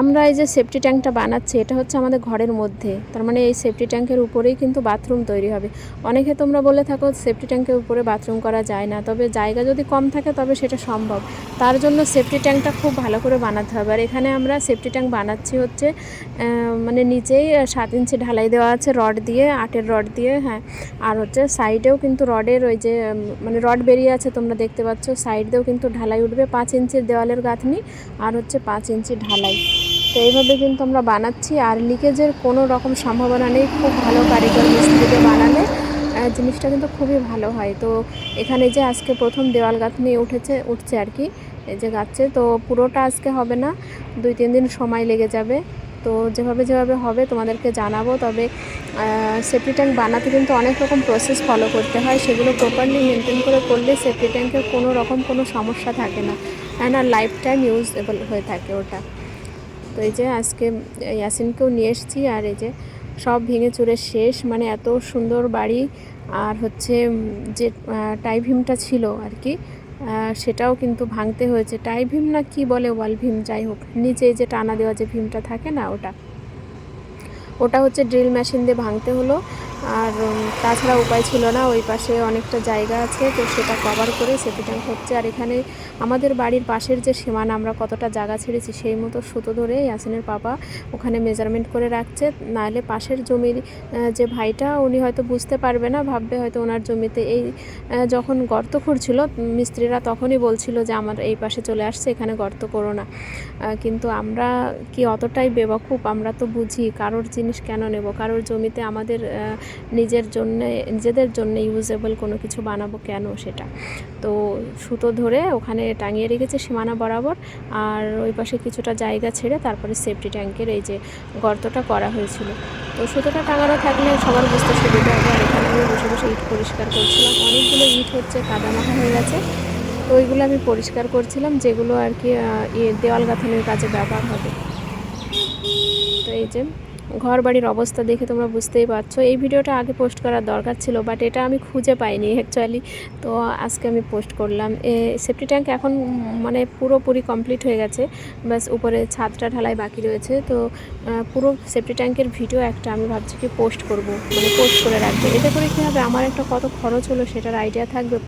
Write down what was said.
আমরা এই যে সেফটি ট্যাঙ্কটা বানাচ্ছি, এটা হচ্ছে আমাদের ঘরের মধ্যে। তার মানে এই সেফটি ট্যাঙ্কের উপরেই কিন্তু বাথরুম তৈরি হবে। অনেকে তোমরা বলে থাকো সেফটি ট্যাঙ্কের উপরে বাথরুম করা যায় না, তবে জায়গা যদি কম থাকে তবে সেটা সম্ভব। তার জন্য সেফটি ট্যাঙ্কটা খুব ভালো করে বানাতে হবে। আর এখানে আমরা সেফটি ট্যাঙ্ক বানাচ্ছি হচ্ছে মানে নিচেই সাত ইঞ্চি ঢালাই দেওয়া আছে রড দিয়ে, আটের রড দিয়ে হ্যাঁ। আর হচ্ছে সাইডেও কিন্তু রডের ওই যে মানে রড বেরিয়ে আছে তোমরা দেখতে পাচ্ছ। সাইড দিয়েও কিন্তু ঢালাই উঠবে পাঁচ ইঞ্চির দেওয়ালের গাঁথনি আর হচ্ছে পাঁচ ইঞ্চি ঢালাই। তো এইভাবে কিন্তু আমরা বানাচ্ছি। আর লিকেজের কোনো রকম সম্ভাবনা নেই। খুব ভালো কারিগর মিস্ত্রিতে বানালে জিনিসটা কিন্তু খুবই ভালো হয়। তো এখানে যে আজকে প্রথম দেওয়াল গাঁথনি উঠেছে, উঠছে আর কি, এই যে গাচ্ছে তো পুরোটা আজকে হবে না। দুই, তিন দিন সময় লেগে যাবে। তো যেভাবে যেভাবে হবে তোমাদেরকে জানাব। তবে সেফটি ট্যাঙ্ক বানাতে কিন্তু অনেক রকম প্রসেস ফলো করতে হয়। সেগুলো প্রপারলি মেনটেন করে করলে সেফটি ট্যাঙ্কের কোনো রকম কোনো সমস্যা থাকে না। অ্যান্ড আর লাইফ টাইম ইউজেবল হয়ে থাকে ওটা। তো এই যে আজকে ইয়াসিনকেও নিয়ে এসেছি আর এই যে সব ভেঙে চুরে শেষ। মানে এত সুন্দর বাড়ি আর হচ্ছে যে টাইভিমটা টাই ভীমটা ছিল আর কি সেটাও কিন্তু ভাঙতে হয়েছে। টাই ভীম না কি বলে, ওয়াল ভীম, যাই হোক। নিচে যে টানা দেওয়া যে ভীমটা থাকে না ওটা ওটা হচ্ছে ড্রিল মেশিন দিয়ে ভাঙতে হলো। আর তাছাড়া উপায় ছিল না, ওই পাশে অনেকটা জায়গা আছে, তো সেটা কভার করে ট্যাঙ্ক হচ্ছে। আর এখানে আমাদের বাড়ির পাশের যে সীমানা, আমরা কতটা জায়গা ছেড়েছি সেই মতো সুতো ধরে ইয়াসিনের পাপা ওখানে মেজারমেন্ট করে রাখছে। নাহলে পাশের জমির যে ভাইটা, উনি হয়তো বুঝতে পারবে না, ভাববে হয়তো ওনার জমিতে এই যখন গর্ত খুঁড়ছিল মিস্ত্রিরা তখনই বলছিল যে আমার এই পাশে চলে আসছে, এখানে গর্ত করো না। কিন্তু আমরা কি অতটাই বেবকুব আমরা তো বুঝি কারোর জিনিস কেন নেব? কারোর জমিতে আমাদের নিজের জন্য, নিজেদের জন্য ইউজেবল কোনো কিছু বানাবো কেন সেটা? তো সুতো ধরে ওখানে টাঙিয়ে রেখেছে সীমানা বরাবর, আর ওই পাশে কিছুটা জায়গা ছেড়ে তারপরে সেফটি ট্যাঙ্কের এই যে গর্তটা করা হয়েছিল। তো সুতোটা টাঙানো থাকলে সবার বুঝতে সুবিধা হবে, আর এখানে আমি বসে বসে ইট পরিষ্কার করছিলাম। অনেকগুলো ইট হচ্ছে কাদা কাদামাখা হয়ে গেছে। তো ওইগুলো আমি পরিষ্কার করছিলাম, যেগুলো আর কি দেওয়াল গাঁথানোর কাজে ব্যবহার হবে। তো এই যে ঘর বাড়ির অবস্থা দেখে তোমরা বুঝতেই পারছ। এই ভিডিওটা আগে পোস্ট করার দরকার ছিল বাট এটা আমি খুঁজে পাইনি অ্যাকচুয়ালি তো আজকে আমি পোস্ট করলাম। এ সেফটি ট্যাঙ্ক এখন মানে পুরোপুরি কমপ্লিট হয়ে গেছে। ব্যাস, উপরে ছাদটা ঢালাই বাকি রয়েছে। তো পুরো সেফটি ট্যাঙ্কের ভিডিও একটা আমি ভাবছি কি পোস্ট করব। মানে পোস্ট করে রাখব। এতে করে কী হবে? আমার একটা কত খরচ হলো সেটার আইডিয়া থাকবে।